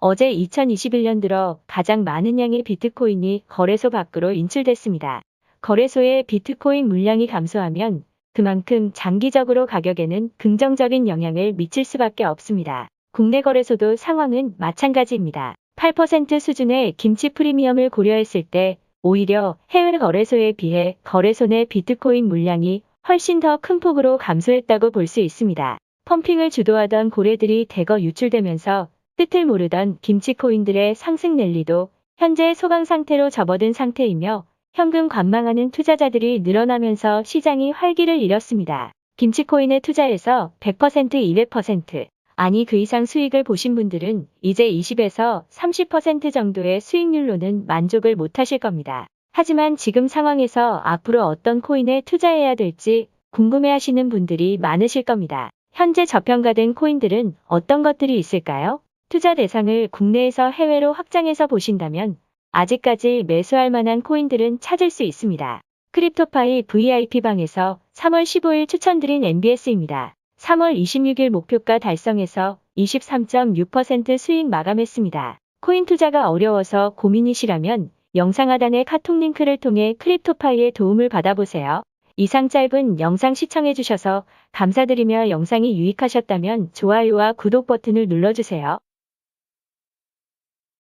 어제 2021년 들어 가장 많은 양의 비트코인이 거래소 밖으로 인출됐습니다. 거래소의 비트코인 물량이 감소하면 그만큼 장기적으로 가격에는 긍정적인 영향을 미칠 수밖에 없습니다. 국내 거래소도 상황은 마찬가지입니다. 8% 수준의 김치 프리미엄을 고려했을 때 오히려 해외 거래소에 비해 거래소 내 비트코인 물량이 훨씬 더 큰 폭으로 감소했다고 볼 수 있습니다. 펌핑을 주도하던 고래들이 대거 유출되면서 뜻을 모르던 김치 코인들의 상승 랠리도 현재 소강 상태로 접어든 상태이며 현금 관망하는 투자자들이 늘어나면서 시장이 활기를 잃었습니다. 김치코인에 투자해서 100% 200% 아니 그 이상 수익을 보신 분들은 이제 20에서 30% 정도의 수익률로는 만족을 못하실 겁니다. 하지만 지금 상황에서 앞으로 어떤 코인에 투자해야 될지 궁금해하시는 분들이 많으실 겁니다. 현재 저평가된 코인들은 어떤 것들이 있을까요? 투자 대상을 국내에서 해외로 확장해서 보신다면 아직까지 매수할 만한 코인들은 찾을 수 있습니다. 크립토파이 VIP방에서 3월 15일 추천드린 MBS입니다. 3월 26일 목표가 달성해서 23.6% 수익 마감했습니다. 코인 투자가 어려워서 고민이시라면 영상 하단의 카톡 링크를 통해 크립토파이의 도움을 받아보세요. 이상 짧은 영상 시청해주셔서 감사드리며 영상이 유익하셨다면 좋아요와 구독 버튼을 눌러주세요.